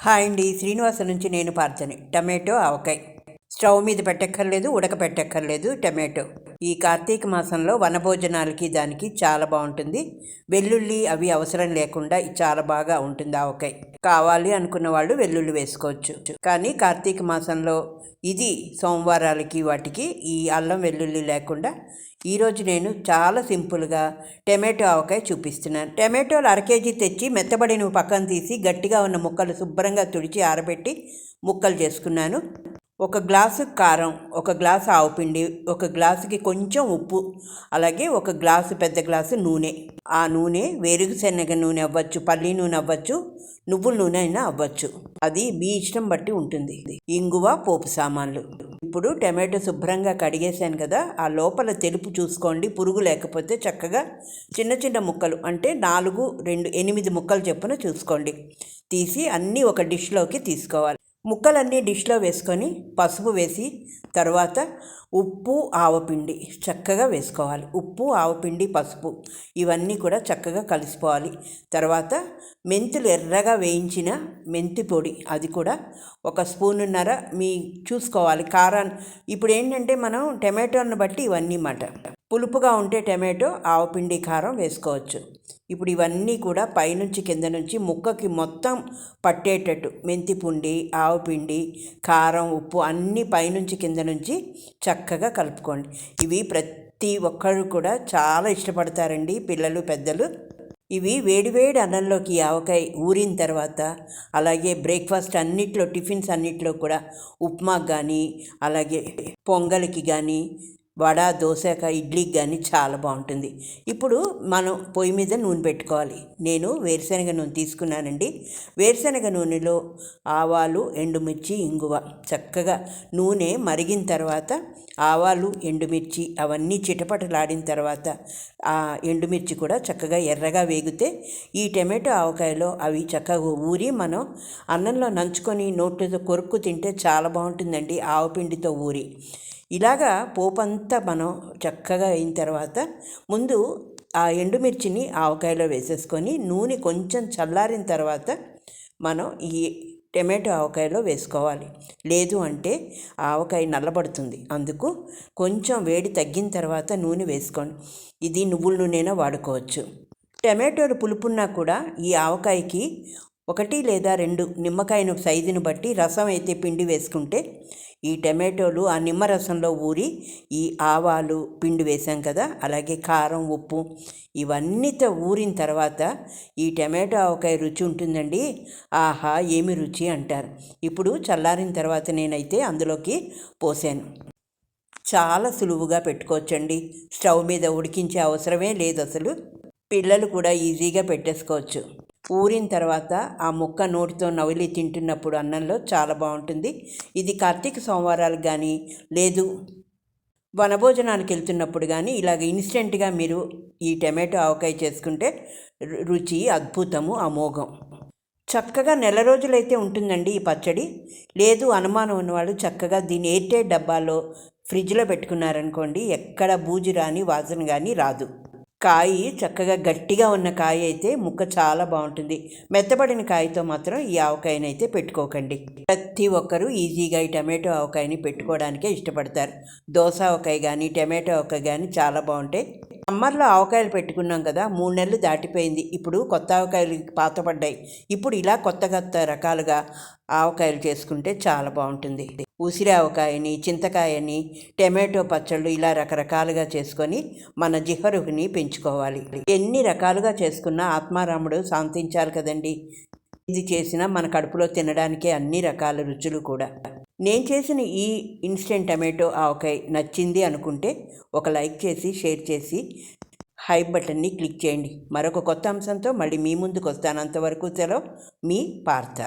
Hi అండి. శ్రీనివాస నుంచి నేను పార్చని. టమాటో ఆవకాయ. స్టవ్ మీద పెట్టక్కర్లేదు ఉడకపెట్టక్కర్లేదు టమాటో. ఈ కార్తీక మాసంలో వనభోజనాలకి దానికి చాలా బాగుంటుంది. వెల్లుల్లి అవి అవసరం లేకుండా చాలా బాగా ఉంటుంది ఆవకాయ. కావాలి అనుకున్న వాళ్ళు వెల్లుల్లి వేసుకోవచ్చు. కానీ కార్తీక మాసంలో ఇది సోమవారాలకి వాటికి ఈ అల్లం వెల్లుల్లి లేకుండా ఈరోజు నేను చాలా సింపుల్గా టమాటో ఆవకాయ చూపిస్తున్నాను. టమాటోలు అర కేజీ తెచ్చి మెత్తబడిన పక్కన తీసి గట్టిగా ఉన్న ముక్కలు శుభ్రంగా తుడిచి ఆరబెట్టి ముక్కలు చేసుకున్నాను. ఒక గ్లాసు కారం ఒక గ్లాసు ఆవుపిండి ఒక గ్లాసుకి కొంచెం ఉప్పు అలాగే ఒక గ్లాసు పెద్ద గ్లాసు నూనె. ఆ నూనె వేరుశనగ నూనె అవ్వచ్చు పల్లి నూనె అవ్వచ్చు నువ్వుల నూనె అయినా అవ్వచ్చు. అది మీ ఇష్టం బట్టి ఉంటుంది. ఇంగువ పోపు సామాన్లు. ఇప్పుడు టమాటో శుభ్రంగా కడిగేశాను కదా ఆ లోపల తెలుపు చూసుకోండి. పురుగు లేకపోతే చక్కగా చిన్న చిన్న ముక్కలు అంటే నాలుగు రెండు ఎనిమిది ముక్కలు చెప్పున చూసుకోండి. తీసి అన్నీ ఒక డిష్లోకి తీసుకోవాలి. ముక్కలన్నీ డిష్లో వేసుకొని పసుపు వేసి తర్వాత ఉప్పు ఆవపిండి చక్కగా వేసుకోవాలి. ఉప్పు ఆవపిండి పసుపు ఇవన్నీ కూడా చక్కగా కలిసిపోవాలి. తర్వాత మెంతులు ఎర్రగా వేయించిన మెంతి పొడి అది కూడా ఒక స్పూనున్నర. మీ చూసుకోవాలి. కారాన్ని ఇప్పుడు ఏంటంటే మనం టమాటోని బట్టి ఇవన్నీ మాట పులుపుగా ఉంటే టమాటో ఆవపిండి కారం వేసుకోవచ్చు. ఇప్పుడు ఇవన్నీ కూడా పైనుంచి కింద నుంచి ముక్కకి మొత్తం పట్టేటట్టు. మెంతి ఆవు పిండి కారం ఉప్పు అన్నీ పైనుంచి కింద నుంచి చక్కగా కలుపుకోండి. ఇవి ప్రతి ఒక్కరు కూడా చాలా ఇష్టపడతారండి పిల్లలు పెద్దలు. ఇవి వేడివేడి అన్నంలోకి ఆవకాయ ఊరిన తర్వాత అలాగే బ్రేక్ఫాస్ట్ అన్నిట్లో టిఫిన్స్ అన్నిట్లో కూడా ఉప్మా కానీ అలాగే పొంగల్కి కానీ వడ దోశక ఇడ్లీకి కానీ చాలా బాగుంటుంది. ఇప్పుడు మనం పొయ్యి మీద నూనె పెట్టుకోవాలి. నేను వేరుశనగ నూనె తీసుకున్నానండి. వేరుశనగ నూనెలో ఆవాలు ఎండుమిర్చి ఇంగువ. చక్కగా నూనె మరిగిన తర్వాత ఆవాలు ఎండుమిర్చి అవన్నీ చిటపటలాడిన తర్వాత ఆ ఎండుమిర్చి కూడా చక్కగా ఎర్రగా వేగితే ఈ టమాటో ఆవకాయలో అవి చక్కగా ఊరి మనం అన్నంలో నంచుకొని నోటితో కొరుక్కు తింటే చాలా బాగుంటుందండి. ఆవపిండితో ఊరి. ఇలాగా పోపంతా మనం చక్కగా అయిన తర్వాత ముందు ఆ ఎండుమిర్చిని ఆవకాయలో వేసేసుకొని నూనె కొంచెం చల్లారిన తర్వాత మనం ఈ టమాటో ఆవకాయలో వేసుకోవాలి. లేదు అంటే ఆవకాయ నల్లబడుతుంది. అందుకు కొంచెం వేడి తగ్గిన తర్వాత నూనె వేసుకోండి. ఇది నువ్వుల నూనెనా వాడుకోవచ్చు. టమాటోలు పులుపున్నా కూడా ఈ ఆవకాయకి ఒకటి లేదా రెండు నిమ్మకాయను సైజుని బట్టి రసం అయితే పిండి వేసుకుంటే ఈ టమాటోలు ఆ నిమ్మరసంలో ఊరి ఈ ఆవాలు పిండి వేసాం కదా అలాగే కారం ఉప్పు ఇవన్నీతో ఊరిన తర్వాత ఈ టమాటో ఆవకాయ రుచి ఉంటుందండి. ఆహా ఏమి రుచి అంటారు. ఇప్పుడు చల్లారిన తర్వాత నేనైతే అందులోకి పోసాను. చాలా సులువుగా పెట్టుకోవచ్చండి. స్టవ్ మీద ఉడికించే అవసరమే లేదు అసలు. పిల్లలు కూడా ఈజీగా పెట్టేసుకోవచ్చు. ఊరిన తర్వాత ఆ ముక్క నోటితో నవిలి తింటున్నప్పుడు అన్నంలో చాలా బాగుంటుంది. ఇది కార్తీక సోమవారాలు కానీ లేదు వనభోజనానికి వెళ్తున్నప్పుడు కానీ ఇలాగ ఇన్స్టెంట్గా మీరు ఈ టమాటో ఆవకాయ చేసుకుంటే రుచి అద్భుతము అమోఘం. చక్కగా నెల రోజులైతే ఉంటుందండి ఈ పచ్చడి. లేదు అనుమానం ఉన్నవాళ్ళు చక్కగా దీన్ని ఎయిర్టైట్ డబ్బాలో ఫ్రిడ్జ్లో పెట్టుకున్నారనుకోండి ఎక్కడ బూజు రాని వాసన కానీ రాదు. కాయ చక్కగా గట్టిగా ఉన్న కాయ అయితే ముక్క చాలా బాగుంటుంది. మెత్తబడిన కాయతో మాత్రం ఈ ఆవకాయనైతే పెట్టుకోకండి. ప్రతి ఒక్కరూ ఈజీగా ఈ టమాటో ఆవకాయని పెట్టుకోవడానికే ఇష్టపడతారు. దోశ ఆవకాయ కానీ టమాటో ఆవకాయ కానీ చాలా బాగుంటాయి. సమ్మర్లో ఆవకాయలు పెట్టుకున్నాం కదా మూడు నెలలు దాటిపోయింది. ఇప్పుడు కొత్త ఆవకాయలు పాతపడ్డాయి ఇప్పుడు ఇలా కొత్త కొత్త రకాలుగా ఆవకాయలు చేసుకుంటే చాలా బాగుంటుంది. ఉసిరి ఆవకాయని చింతకాయని టమాటో పచ్చళ్ళు ఇలా రకరకాలుగా చేసుకొని మన జిహరుని పెంచుకోవాలి. ఎన్ని రకాలుగా చేసుకున్నా ఆత్మారాముడు శాంతించాలి కదండి. ఇది చేసినా మన కడుపులో తినడానికే అన్ని రకాల రుచులు కూడా. నేను చేసిన ఈ ఇన్స్టెంట్ టమాటో ఆవకాయ నచ్చింది అనుకుంటే ఒక లైక్ చేసి షేర్ చేసి హై బటన్ని క్లిక్ చేయండి. మరొక కొత్త అంశంతో మళ్ళీ మీ ముందుకు వస్తాను. అంతవరకు సెలవు మీ పార్థ.